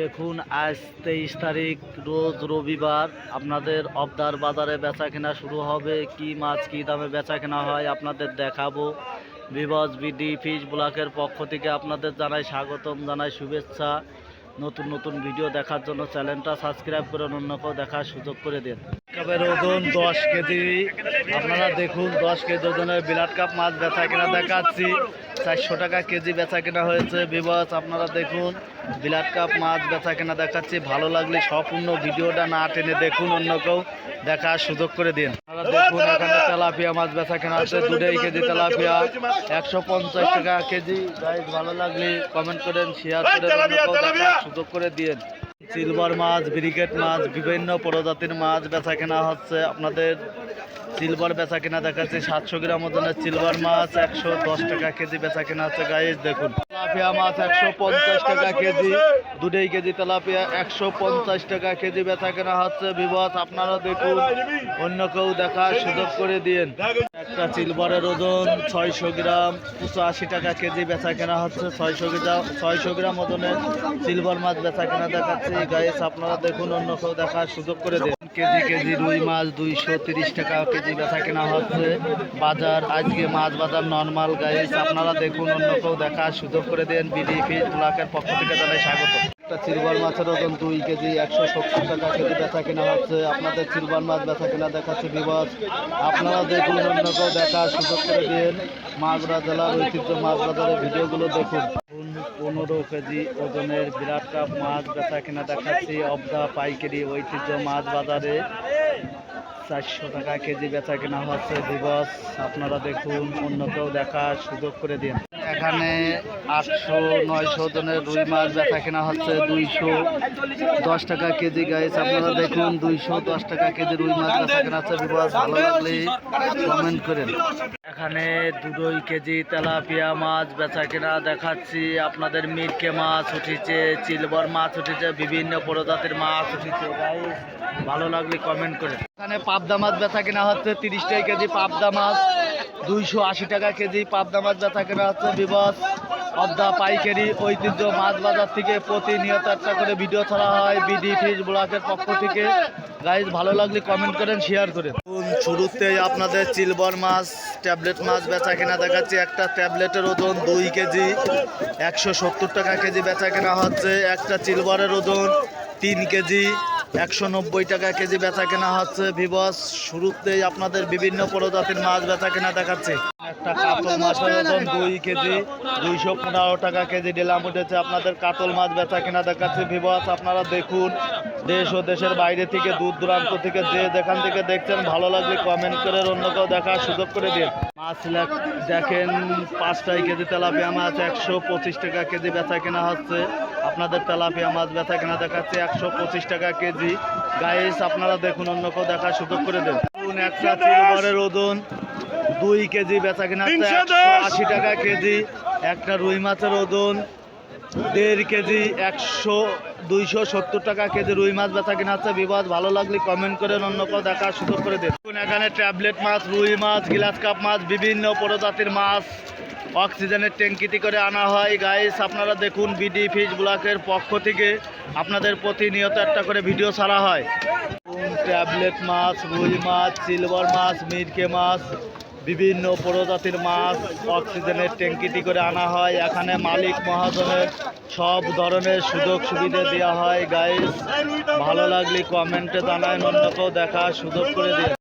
দেখুন, আজ তেইশ তারিখ, রোজ রবিবার। আপনাদের অবদার বাজারে বেচা কেনা শুরু হবে। কি মাছ, কি দামে বেচা কেনা হয় আপনাদের দেখাবো। বিবজ বিডি, ফিশ ব্লকের পক্ষ থেকে আপনাদের জানাই স্বাগতম, জানাই শুভেচ্ছা। নতুন নতুন ভিডিও দেখার জন্য চ্যানেলটা সাবস্ক্রাইব করে অন্যকেও দেখার সুযোগ করে দিন। কাপের ওজন দশ কেজি। আপনারা দেখুন, দশ কেজি ওজনের বিরাট কাপ মাছ বেচা কেনা দেখাচ্ছি। চারশো টাকা কেজি বেচা কেনা হয়েছে। বিবাস আপনারা দেখুন বিলাট কাপ মাছ বেচা কেনা দেখাচ্ছি। ভালো লাগলে সম্পূর্ণ ভিডিওটা না টেনে দেখুন অন্য কেউ দেখার সুযোগ করে দিন। আপনারা দেখুন এখানে তেলাপিয়া মাছ বেচা কেনা হচ্ছে দুটাই কেজি তেলাপিয়া। একশো পঞ্চাশ টাকা কেজি। ভালো লাগলে কমেন্ট করেন শেয়ার করেন অন্য সুযোগ করে দিন। সিলভার মাছ ব্রিকেট মাছ, বিভিন্ন প্রজাতির মাছ বেচা কেনা হচ্ছে। আপনাদের সিলভার বেচা কেনা দেখাচ্ছে, সাতশো গ্রাম ওজনের সিলভার মাছ, একশো দশ টাকা কেজি বেচা কেনা হচ্ছে। গাইজ দেখুন, তেলাপিয়া মাছ একশো পঞ্চাশ টাকা কেজি দুটাই কেজি তেলাপিয়া একশো পঞ্চাশ টাকা কেজি বেচা কেনা হচ্ছে। বিবাস আপনারা দেখুন, অন্য কেউ দেখার সুযোগ করে দিন একটা সিলভারের ওজন ছয়শো গ্রাম পঁচাশি টাকা কেজি বেচা কেনা হচ্ছে ছয়শো গ্রাম ছয়শো গ্রাম ওজনের সিলভার মাছ বেচা কেনা দেখাচ্ছি। গাইস আপনারা দেখুন, অন্য কেউ দেখার সুযোগ করে দিন। কেজি কেজি রুই মাছ দুইশো তিরিশ টাকা কেজি বেচা কেনা হচ্ছে। বাজার, আজকে মাছ বাজার নর্মাল গাইস আপনারা দেখুন, অন্য কেউ দেখার সুযোগ করে দেন। বিডি ফিস ব্লকের পক্ষ থেকে জানাই স্বাগত। একটা সিলভার মাছের ওজন দুই কেজি একশো সত্তর টাকা কেজি বেচা কেনা হচ্ছে। আপনাদের সিলভার মাছ বেচা কেনা দেখাচ্ছে বিবাস আপনারা দেখুন অন্য কেউ দেখার সুযোগ করে দিন। মাছরা জেলার ঐতিহ্য মাছ বাজারের ভিডিওগুলো দেখুন। পনেরো কেজি ওজনের বিরাট কাপ মাছ বেচা কেনা দেখাচ্ছি। অবদা পাইকারি ঐতিহ্য মাছ বাজারে চারশো টাকা কেজি বেচা কেনা হচ্ছে দিবস আপনারা দেখুন, অন্য কেউ দেখার সুযোগ করে দিন। এখানে আটশো, নয়শো জনের রুই মাছ বেচা কেনা হচ্ছে, দুইশো দশ টাকা কেজি গাইস আপনারা দেখুন, দুইশো দশ টাকা কেজি রুই মাছ বেচা কেনা হচ্ছে। ভালো লাগলে কমেন্ট করেন। এখানে দুটোই কেজি তেলাপিয়া মাছ বেচা কেনা দেখাচ্ছি। আপনাদের মিরকে মাছ উঠেছে, চিলবর মাছ উঠেছে, বিভিন্ন প্রজাতির মাছ উঠেছে গাইস ভালো লাগলে কমেন্ট করে এখানে পাবদা মাছ বেচা কেনা হচ্ছে, তিরিশ টাকা কেজি পাবদা মাছ। দুইশো আশি টাকা কেজি পাবদা মাছ বেচা কেনা হচ্ছে বিবস অবদা পাইকারি, ঐতিহ্য মাছ বাজার থেকে প্রতিনিয়ত একটা করে ভিডিও ছাড়া হয় বিডি ফিস ব্লকের পক্ষ থেকে। গাইজ ভালো লাগলে কমেন্ট করেন শেয়ার করেন। শুরুতেই আপনাদের চিলবর মাছ ট্যাবলেট মাছ বেচা কেনা দেখাচ্ছি। একটা ট্যাবলেটের ওজন দুই কেজি, একশো সত্তর টাকা কেজি বেচা কেনা হচ্ছে। একটা চিলবরের ওজন তিন কেজি একশো নব্বই টাকা কেজি বেচা কেনা হচ্ছে। ভিবস শুরুতেই আপনাদের বিভিন্ন প্রজাতির মাছ বেচা কেনা দেখাচ্ছে। একটা কাতল মাছের ওজন দুই কেজি দুইশো পনেরো টাকা কেজি ডিলাম উঠেছে। আপনাদের কাতল মাছ বেচা কেনা দেখাচ্ছে ভিবস আপনারা দেখুন। দেশ ও দেশের বাইরে থেকে দূর দূরান্ত থেকে যে যেখান থেকে দেখছেন ভালো লাগলে কমেন্ট করে অন্য কেউ দেখার সুযোগ করে দিন। মাছ দেখেন পাঁচটাই কেজি তেলাপিয়া মাছ একশো পঁচিশ টাকা কেজি বেচা কেনা হচ্ছে। আপনাদের তেলাপিয়া মাছ বেচা কেনা দেখাচ্ছে একশো পঁচিশ টাকা কেজি। গাইস আপনারা দেখুন অন্য কেউ দেখার সুযোগ করে দেন। একটা সিলভারের ওজন দুই কেজি বেচা কেনা আশি টাকা কেজি একটা রুই মাছের ওজন দেড় কেজি একশো দুইশো সত্তর টাকা কেজি রুই মাছ বেচা কিনা হচ্ছে বিবাদ ভালো লাগলে কমেন্ট করেন অন্য কেউ দেখার সুযোগ করে দিন। দেখুন এখানে ট্যাবলেট মাছ রুই মাছ গ্লাস কাপ মাছ বিভিন্ন প্রজাতির মাছ অক্সিজেনের ট্যাঙ্কিতে করে আনা হয়। গাইস আপনারা দেখুন বিডি ফিশ ব্লকের পক্ষ থেকে আপনাদের প্রতিনিয়ত একটা করে ভিডিও ছাড়া হয়। ট্যাবলেট মাছ রুই মাছ সিলভার মাছ মিরকে মাছ বিভিন্ন প্রজাতির মাছ, অক্সিজেনের ট্যাঙ্কিটি করে আনা হয়। এখানে মালিক মহাজনের সব ধরনের সুযোগ সুবিধা দেওয়া হয়। গাইস ভালো লাগলে কমেন্টে জানায় অন্যকেও দেখা সুযোগ করে দিন